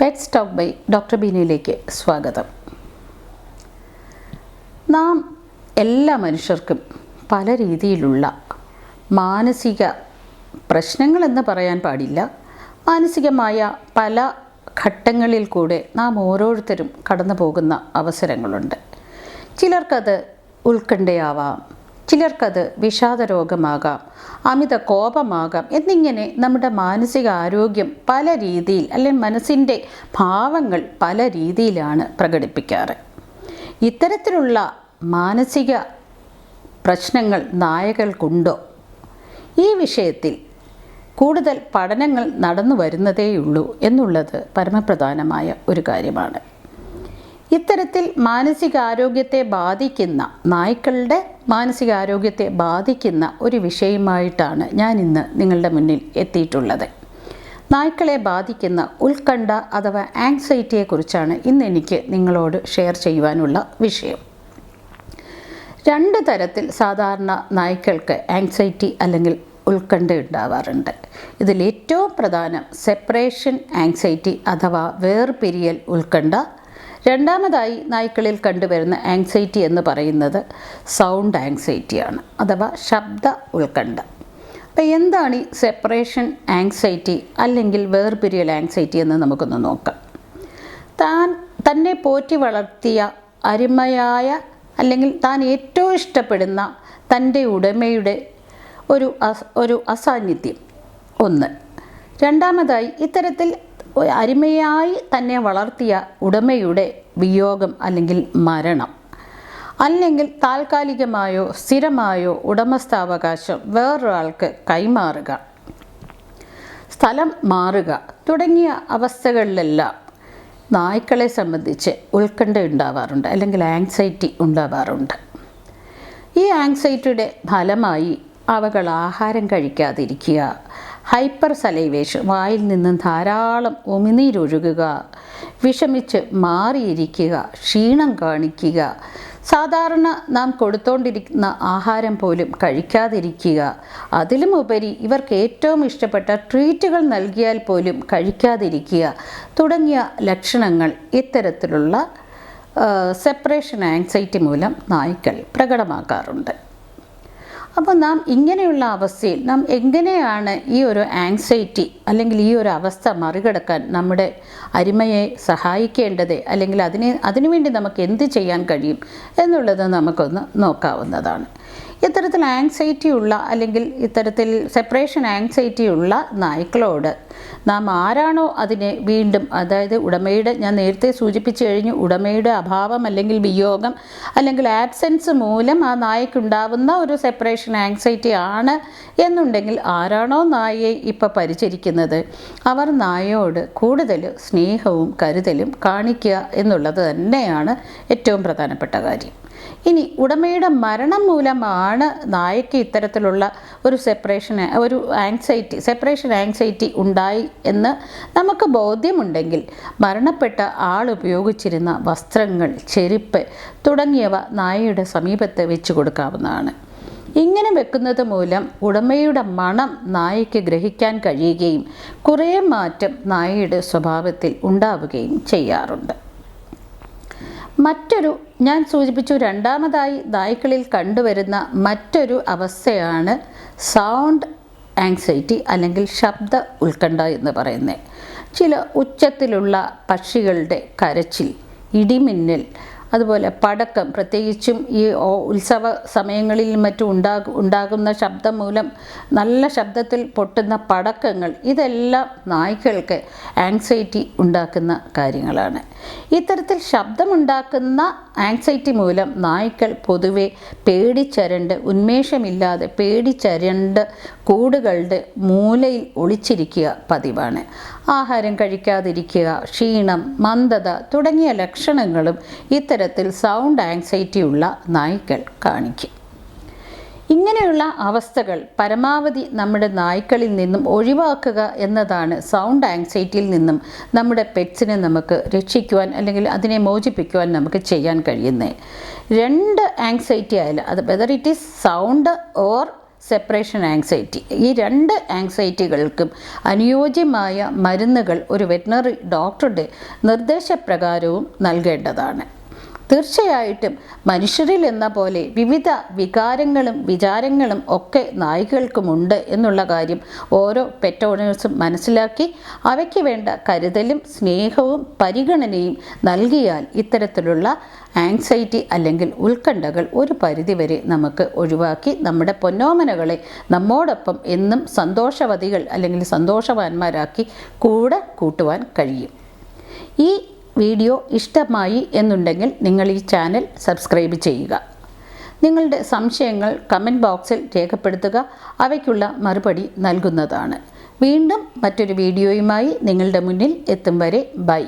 Pet stock by doctor ബീനയിലേക്ക് സ്വാഗതം. നാം എല്ലാ മനുഷ്യർക്കും പല രീതിയിലുള്ള മാനസിക പ്രശ്നങ്ങൾ എന്ന് പറയാൻ പാടില്ല. മാനസികമായ പല ഘട്ടങ്ങളിൽ കൂടെ നാം ഓരോരുത്തരും കടന്നു പോകുന്ന അവസരങ്ങളുണ്ട്. ചിലർക്കത് ഉത്കണ്ഠയാവാം ചിലർക്കത് വിഷാദ രോഗമാകാം അമിത കോപമാകാം എന്നിങ്ങനെ നമ്മുടെ മാനസിക ആരോഗ്യം പല രീതിയിൽ അല്ലെങ്കിൽ മനസ്സിന്റെ ഭാവങ്ങൾ പല രീതിയിലാണ് പ്രകടിപ്പിക്കാറ്. ഇത്തരത്തിലുള്ള മാനസിക പ്രശ്നങ്ങൾ നായകൾക്കുണ്ടോ? ഈ വിഷയത്തിൽ കൂടുതൽ പഠനങ്ങൾ നടന്നു വരുന്നതേയുള്ളൂ എന്നുള്ളത് പരമപ്രധാനമായ ഒരു കാര്യമാണ്. ഇത്തരത്തിൽ മാനസികാരോഗ്യത്തെ ബാധിക്കുന്ന നായ്ക്കളുടെ മാനസികാരോഗ്യത്തെ ബാധിക്കുന്ന ഒരു വിഷയമായിട്ടാണ് ഞാൻ ഇന്ന് നിങ്ങളുടെ മുന്നിൽ എത്തിയിട്ടുള്ളത്. നായ്ക്കളെ ബാധിക്കുന്ന ഉത്കണ്ഠ അഥവാ ആങ്സൈറ്റിയെക്കുറിച്ചാണ് ഇന്ന് എനിക്ക് നിങ്ങളോട് ഷെയർ ചെയ്യുവാനുള്ള വിഷയം. രണ്ട് തരത്തിൽ സാധാരണ നായ്ക്കൾക്ക് ആങ്സൈറ്റി അല്ലെങ്കിൽ ഉത്കണ്ഠ ഉണ്ടാവാറുണ്ട്. ഇതിൽ ഏറ്റവും പ്രധാനം സെപ്പറേഷൻ ആങ്സൈറ്റി അഥവാ വേർപിരിയൽ ഉത്കണ്ഠ രണ്ടാമതായി നായ്ക്കളിൽ കണ്ടുവരുന്ന ആങ്സൈറ്റി എന്ന് പറയുന്നത് സൗണ്ട് ആങ്സൈറ്റിയാണ് അഥവാ ശബ്ദ ഉത്കണ്ഠ. അപ്പോൾ എന്താണ് ഈ സെപ്പറേഷൻ ആങ്സൈറ്റി അല്ലെങ്കിൽ വേർപിരിയൽ ആങ്സൈറ്റി എന്ന് നമുക്കൊന്ന് നോക്കാം. താൻ തന്നെ പോറ്റി വളർത്തിയ അരുമയായ അല്ലെങ്കിൽ താൻ ഏറ്റവും ഇഷ്ടപ്പെടുന്ന തന്റെ ഉടമയുടെ ഒരു ഒരു അസാന്നിധ്യം. ഒന്ന്. രണ്ടാമതായി ഇത്തരത്തിൽ അരുമയായി തന്നെ വളർത്തിയ ഉടമയുടെ വിയോഗം അല്ലെങ്കിൽ മരണം. അല്ലെങ്കിൽ താൽക്കാലികമായോ സ്ഥിരമായോ ഉടമസ്ഥാവകാശം വേറൊരാൾക്ക് കൈമാറുക. സ്ഥലം മാറുക തുടങ്ങിയ അവസ്ഥകളിലെല്ലാം നായ്ക്കളെ സംബന്ധിച്ച് ഉത്കണ്ഠ ഉണ്ടാവാറുണ്ട് അല്ലെങ്കിൽ ആങ്സൈറ്റി ഉണ്ടാവാറുണ്ട്. ഈ ആങ്സൈറ്റിയുടെ ഫലമായി അവകൾ ആഹാരം കഴിക്കാതിരിക്കുക. ഹൈപ്പർ സലൈവേഷൻ വായിൽ നിന്നും ധാരാളം ഉമിനീരൊഴുകുക. വിഷമിച്ച് മാറിയിരിക്കുക ക്ഷീണം കാണിക്കുക. സാധാരണ നാം കൊടുത്തോണ്ടിരിക്കുന്ന ആഹാരം പോലും കഴിക്കാതിരിക്കുക. അതിലും ഉപരി ഇവർക്ക് ഏറ്റവും ഇഷ്ടപ്പെട്ട ട്രീറ്റുകൾ നൽകിയാൽ പോലും കഴിക്കാതിരിക്കുക. തുടങ്ങിയ ലക്ഷണങ്ങൾ ഇത്തരത്തിലുള്ള സെപ്പറേഷൻ ആങ്സൈറ്റി മൂലം നായ്ക്കൾ പ്രകടമാക്കാറുണ്ട് അപ്പോൾ നാം ഇങ്ങനെയുള്ള അവസ്ഥയിൽ നാം എങ്ങനെയാണ് ഈ ഒരു ആങ്സൈറ്റി അല്ലെങ്കിൽ ഈ ഒരു അവസ്ഥ മറികടക്കാൻ നമ്മുടെ അരിമയെ സഹായിക്കേണ്ടത്? അല്ലെങ്കിൽ അതിനെ അതിനുവേണ്ടി നമുക്ക് എന്ത് ചെയ്യാൻ കഴിയും എന്നുള്ളത് നമുക്കൊന്ന് നോക്കാവുന്നതാണ്. ഇത്തരത്തിൽ ആങ്സൈറ്റി ഉള്ള അല്ലെങ്കിൽ ഇത്തരത്തിൽ സെപ്പറേഷൻ ആങ്സൈറ്റി ഉള്ള നായ്ക്കളോട് നാം ആരാണോ അതിനെ വീണ്ടും അതായത് ഉടമയുടെ ഞാൻ നേരത്തെ സൂചിപ്പിച്ചു കഴിഞ്ഞു ഉടമയുടെ അഭാവം അല്ലെങ്കിൽ വിയോഗം അല്ലെങ്കിൽ ആബ്സെൻസ് മൂലം ആ നായക്കുണ്ടാവുന്ന ഒരു സെപ്പറേഷൻ ആങ്സൈറ്റി ആണ് എന്നുണ്ടെങ്കിൽ ആരാണോ നായയെ ഇപ്പം പരിചരിക്കുന്നത് അവർ നായയോട് കൂടുതൽ സ്നേഹവും കരുതലും കാണിക്കുക എന്നുള്ളത് തന്നെയാണ് ഏറ്റവും പ്രധാനപ്പെട്ട കാര്യം. ഇനി ഉടമയുടെ മരണം മൂലമാണ് നായയ്ക്ക് ഇത്തരത്തിലുള്ള ഒരു സെപ്പറേഷൻ ഒരു ആങ്സൈറ്റി സെപ്പറേഷൻ ആങ്സൈറ്റി ഉണ്ടായി എന്ന് നമുക്ക് ബോധ്യമുണ്ടെങ്കിൽ മരണപ്പെട്ട ആൾ ഉപയോഗിച്ചിരുന്ന വസ്ത്രങ്ങൾ ചെരുപ്പ് തുടങ്ങിയവ നായയുടെ സമീപത്ത് വെച്ച് കൊടുക്കാവുന്നതാണ്. ഇങ്ങനെ വെക്കുന്നത് മൂലം ഉടമയുടെ മണം നായയ്ക്ക് ഗ്രഹിക്കാൻ കഴിയുകയും കുറേ മാറ്റം നായയുടെ സ്വഭാവത്തിൽ ഉണ്ടാവുകയും ചെയ്യാറുണ്ട്. മറ്റൊരു ഞാൻ സൂചിപ്പിച്ചു രണ്ടാമതായി നായ്ക്കളിൽ കണ്ടുവരുന്ന മറ്റൊരു അവസ്ഥയാണ് സൗണ്ട് ആങ്സൈറ്റി അല്ലെങ്കിൽ ശബ്ദ ഉത്കണ്ഠ എന്ന് പറയുന്നത്. ചില ഉച്ചത്തിലുള്ള പക്ഷികളുടെ കരച്ചിൽ ഇടിമിന്നൽ അതുപോലെ പടക്കം പ്രത്യേകിച്ചും ഈ ഉത്സവ സമയങ്ങളിൽ മറ്റും ഉണ്ടാകും ഉണ്ടാകുന്ന ശബ്ദം മൂലം നല്ല ശബ്ദത്തിൽ പൊട്ടുന്ന പടക്കങ്ങൾ ഇതെല്ലാം നായ്ക്കൾക്ക് ആങ്സൈറ്റി ഉണ്ടാക്കുന്ന കാര്യങ്ങളാണ്. ഇത്തരത്തിൽ ശബ്ദമുണ്ടാക്കുന്ന ആങ്സൈറ്റി മൂലം നായ്ക്കൾ പൊതുവെ പേടിച്ചരണ്ട് ഉന്മേഷമില്ലാതെ പേടിച്ചരണ്ട് കൂടുകളുടെ മൂലയിൽ ഒളിച്ചിരിക്കുക പതിവാണ്. ആഹാരം കഴിക്കാതിരിക്കുക ക്ഷീണം മന്ദത തുടങ്ങിയ ലക്ഷണങ്ങളും ഇത്തരത്തിൽ സൗണ്ട് ആങ്സൈറ്റി ഉള്ള നായ്ക്കൾ കാണിക്കും. ഇങ്ങനെയുള്ള അവസ്ഥകൾ പരമാവധി നമ്മുടെ നായ്ക്കളിൽ നിന്നും ഒഴിവാക്കുക എന്നതാണ് സൗണ്ട് ആങ്സൈറ്റിയിൽ നിന്നും നമ്മുടെ പെറ്റ്സിനെ നമുക്ക് രക്ഷിക്കുവാൻ അല്ലെങ്കിൽ അതിനെ മോചിപ്പിക്കുവാൻ നമുക്ക് ചെയ്യാൻ കഴിയുന്നത് രണ്ട് ആങ്സൈറ്റി ആയാലും അത് whether it is sound or separation anxiety ഈ രണ്ട് ആങ്സൈറ്റികൾക്കും അനുയോജ്യമായ മരുന്നുകൾ ഒരു വെറ്റിനറി ഡോക്ടറുടെ നിർദ്ദേശപ്രകാരവും നൽകേണ്ടതാണ്. തീർച്ചയായിട്ടും മനുഷ്യരിൽ എന്ന പോലെ വിവിധ വികാരങ്ങളും വിചാരങ്ങളും ഒക്കെ നായികൾക്കുമുണ്ട് എന്നുള്ള കാര്യം ഓരോ പെറ്റ് ഓണേഴ്സും മനസ്സിലാക്കി അവയ്ക്ക് വേണ്ട കരുതലും സ്നേഹവും പരിഗണനയും നൽകിയാൽ ഇത്തരത്തിലുള്ള ആങ്സൈറ്റി അല്ലെങ്കിൽ ഉത്കണ്ഠകൾ ഒരു പരിധിവരെ നമുക്ക് ഒഴിവാക്കി നമ്മുടെ പൊന്നോമനകളെ നമ്മോടൊപ്പം എന്നും സന്തോഷവതികൾ അല്ലെങ്കിൽ സന്തോഷവാന്മാരാക്കി കൂടെ കൂട്ടുവാൻ കഴിയും. ഈ വീഡിയോ ഇഷ്ടമായി എന്നുണ്ടെങ്കിൽ നിങ്ങൾ ഈ ചാനൽ സബ്സ്ക്രൈബ് ചെയ്യുക. നിങ്ങളുടെ സംശയങ്ങൾ കമന്റ് ബോക്സിൽ രേഖപ്പെടുത്തുക. അവയ്ക്കുള്ള മറുപടി നൽകുന്നതാണ്. വീണ്ടും മറ്റൊരു വീഡിയോയുമായി നിങ്ങളുടെ മുന്നിൽ എത്തും വരെ ബൈ.